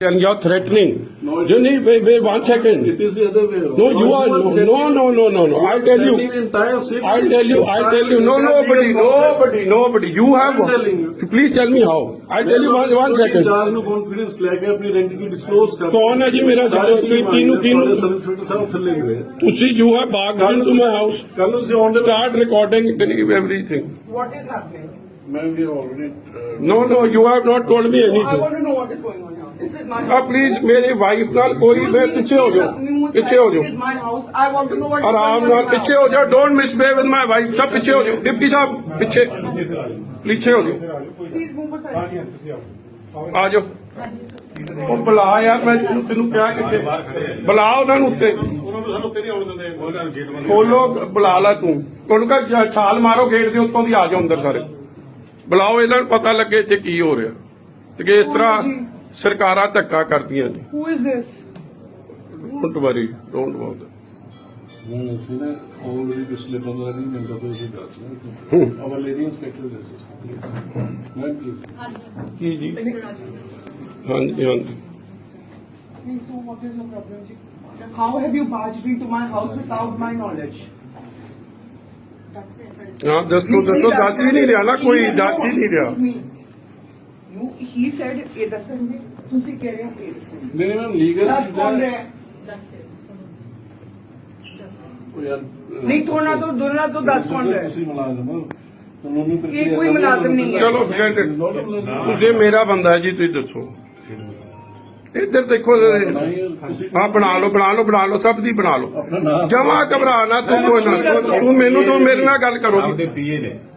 and you're threatening. No, you need wait, wait one second. It is the other way. Around. No, you are no, no, no, no, no, no. I'll tell you. I'll tell you. I'll tell you. No, nobody, nobody, nobody. You have. Please tell me how. I'll tell you one one second. Confidence, में confidence लेके अपनी identity disclose कर कौन है जी मेरा तीनों तीनों तुसी यू है back to my house start recording everything what is happening ਤੁਸੀਂ you have we already No, no, you have not told me I anything. want to know what is going on here. This is my ਆ please ਮੇਰੀ wife ਨਾਲ ਕੋਈ ਮੈਂ ਪਿੱਛੇ ਹੋ ਜਾਓ ਪਿੱਛੇ ਹੋ This is ਜਾਓ my house. I want to know what is ਆਰਾਮ going on ਨਾਲ ਪਿੱਛੇ. ਹੋ ਜਾਓ don't misbehave with my wife ਸਭ ਪਿੱਛੇ ਹੋ ਜਾਓ ਡਿਪਟੀ ਸਾਹਿਬ ਪਿੱਛੇ ਪਿੱਛੇ ਹੋ ਜਾਓ Please move aside. ਆ ਜਾਓ ਉਹ ਬੁਲਾ ਯਾਰ ਮੈਂ ਤੈਨੂੰ ਤੈਨੂੰ ਕਿਹਾ ਕਿੱਥੇ ਬੁਲਾ ਉਹਨਾਂ ਨੂੰ ਉੱਤੇ ਉਹਨਾਂ ਨੂੰ ਸਾਨੂੰ ਆਉਣ ਦਿੰਦੇ ਨੂੰ ਗੇਟ ਖੋਲੋ ਬੁਲਾ ਲਾ ਤੂੰ ਉਹਨੂੰ ਕਹ ਛਾਲ ਮਾਰੋ ਗੇਟ ਦੇ ਉੱਤੋਂ ਦੀ ਆ ਜਾਓ ਅੰਦਰ ਸਾਰੇ ਬੁਲਾਓ ਇਹਨਾਂ ਨੂੰ ਪਤਾ ਲੱਗੇ ਇੱਥੇ ਕੀ ਹੋ ਰਿਹਾ। ਤੇ ਕਿ ਇਸ ਤਰ੍ਹਾਂ ਸਰਕਾਰਾਂ ਧੱਕਾ ਕਰਦੀਆਂ ਨੇ। Who is this? Don't worry don't about ਨਹੀਂ ਅਸੀਂ ਨਾ ਆਲਰੇਡੀ ਪਿਛਲੇ 15 ਦਿਨ ਮਿੰਟਾਂ ਤੋਂ ਇਹ ਰਹੇ ਹਾਂ। ਆਵਰ ਲੇਡੀ ਇੰਸਪੈਕਟਰ ਦਿਸ ਮੈਂ ਪਲੀਜ਼ ਕੀ ਜੀ? ਹਾਂਜੀ ਹਾਂਜੀ। Into my house without my knowledge? ਹਾਂ ਦੱਸੋ ਦੱਸੋ ਦੱਸ ਹੀ ਨਹੀਂ ਰਿਹਾ ਨਾ ਕੋਈ ਦੱਸ ਹੀ ਨਹੀਂ ਰਿਹਾ ਇਹ ਦੱਸਣਗੇ ਤੁਸੀਂ ਕਹਿ ਰਹੇ ਹੋ ਇਹ ਦੱਸਣਗੇ ਨਹੀਂ ਨਹੀਂ ਮੈਂ ਲੀਗਲ ਦੱਸ ਕੌਣ ਰਿਹਾ ਹੈ? ਯਾਰ ਨਹੀਂ ਥੋੜਾ ਤੋਂ ਦੋਨਾਂ ਤੋਂ ਦੱਸ ਕੌਣ ਰਿਹਾ ਹੈ? ਤੁਸੀਂ ਮੁਲਾਜ਼ਮ ਹੋ ਕਾਨੂੰਨੀ ਪ੍ਰਕਿਰਿਆ ਇਹ ਕੋਈ ਮੁਲਾਜ਼ਮ ਨਹੀਂ ਹੈ। ਚਲੋ it. ਤੁਸੀਂ ਮੇਰਾ ਬੰਦਾ ਹੈ ਜੀ ਤੁਸੀਂ ਦੱਸੋ ਇੱਧਰ ਦੇਖੋ ਹਾਂ ਬਣਾ ਲਓ ਬਣਾ ਲਓ ਬਣਾ ਲਓ ਸਭ ਦੀ ਬਣਾ ਲਓ। ਜਮਾ ਘਬਰਾ ਨਾ ਤੂੰ ਕੋਈ ਨਾ। ਤੂੰ ਮੈਨੂੰ ਤੂੰ ਮੇਰੇ ਨਾਲ ਗੱਲ ਕਰੋ। ਆਪਦੇ ਪੀਏ ਨੇ।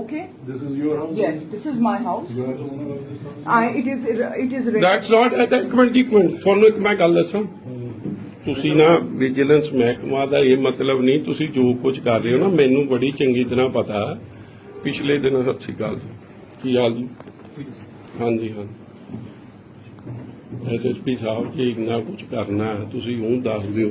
Okay. This is your house Yes, this is my house. You are owner of this house I it is it is. That's not at ਇੱਕ ਮਿੰਟ ਇੱਕ ਮਿੰਟ ਤੁਹਾਨੂੰ ਇੱਕ ਮੈਂ ਗੱਲ ਦੱਸਾਂ? ਤੁਸੀਂ ਨਾ ਵਿਜੀਲੈਂਸ ਮਹਿਕਮਾ ਦਾ ਇਹ ਮਤਲਬ ਨਹੀਂ ਤੁਸੀਂ ਜੋ ਕੁਝ ਕਰ ਰਹੇ ਹੋ ਨਾ ਮੈਨੂੰ ਬੜੀ ਚੰਗੀ ਤਰ੍ਹਾਂ ਪਤਾ ਹੈ। ਪਿਛਲੇ ਦਿਨ ਸਤਿ ਸ਼੍ਰੀ ਅਕਾਲ ਜੀ। ਕੀ ਹਾਲ ਜੀ? ਹਾਂਜੀ ਹਾਂ। ਐਸਐਸਪੀ ਸਾਹਿਬ ਜੀ ਇੰਨਾ ਕੁਝ ਕਰਨਾ ਹੈ, ਤੁਸੀਂ ਉਹ ਦੱਸ ਦਿਓ।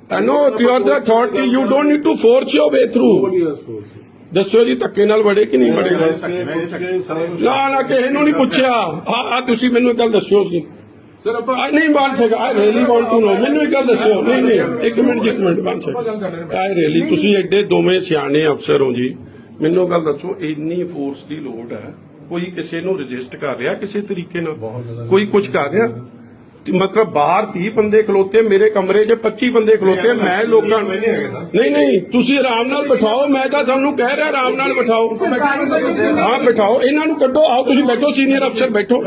I know you are the authority you don't need to force your way through nobody has force ਦੱਸੋ ਜੀ ਧੱਕੇ ਨਾਲ ਵੜੇ ਕਿ ਨਹੀਂ ਵੜੇ? ਨਾ ਨਾ ਕਿਸੇ ਨੂੰ ਨਹੀਂ ਪੁੱਛਿਆ। ਆ ਆ ਤੁਸੀਂ ਮੈਨੂੰ ਇੱਕ ਗੱਲ ਦੱਸਿਓ ਸੀ ਸਰ ਆਪਾਂ ਨਹੀਂ ਬਣ ਸਕਦਾ I really want to know? ਮੈਨੂੰ ਇੱਕ ਗੱਲ ਦੱਸਿਓ। ਨਹੀਂ ਨਹੀਂ ਇੱਕ ਮਿੰਟ ਇੱਕ ਮਿੰਟ ਬਣ ਸਕਦਾ ਆਈ ਰੀਲੀ ਤੁਸੀਂ ਐਡੇ ਦੋਵੇਂ ਸਿਆਣੇ ਅਫਸਰ ਹੋ ਜੀ। ਮੈਨੂੰ ਗੱਲ ਦੱਸੋ ਇੰਨੀ ਫੋਰਸ ਦੀ ਲੋੜ ਹੈ। ਕੋਈ ਕਿਸੇ ਨੂੰ ਰਜਿਸਟ ਕਰ ਰਿਹਾ ਕਿਸੇ ਤਰੀਕੇ ਨਾਲ? ਕੋਈ ਕੁਝ ਕਰ ਰਿਹਾ? ਮਤਲਬ ਬਾਹਰ 30 ਬੰਦੇ ਖਲੋਤੇ ਮੇਰੇ ਕਮਰੇ 'ਚ 25 ਬੰਦੇ ਖਲੋਤੇ ਮੈਂ ਲੋਕਾਂ ਨੂੰ। ਨਹੀਂ ਨਹੀਂ ਤੁਸੀਂ ਆਰਾਮ ਨਾਲ ਬਿਠਾਓ ਮੈਂ ਤਾਂ ਤੁਹਾਨੂੰ ਕਹਿ ਰਿਹਾ ਆਰਾਮ ਨਾਲ ਬਿਠਾਓ। ਹਾਂ ਬਿਠਾਓ ਇਹਨਾਂ ਨੂੰ ਕੱਢੋ ਆਓ ਤੁਸੀਂ ਬੈਠੋ ਸੀਨੀਅਰ ਅਫਸਰ ਬੈਠੋ।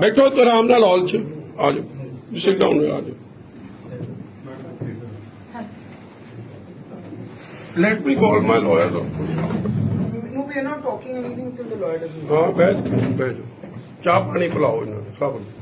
ਬੈਠੋ ਤੇ ਆਰਾਮ ਨਾਲ ਹਾਲ 'ਚ ਆ ਜਾਓ ਸਿਟ ਡਾਊਨ ਆ ਜਾਓ। Let me call my lawyer No, we are not talking anything till the lawyer doesn't. ਹਾਂ ਬਹਿ ਜਾਓ। ਚਾਹ ਪਾਣੀ ਪਿਲਾਓ ਇਹਨਾਂ ਨੂੰ ਸਭ ਨੂੰ।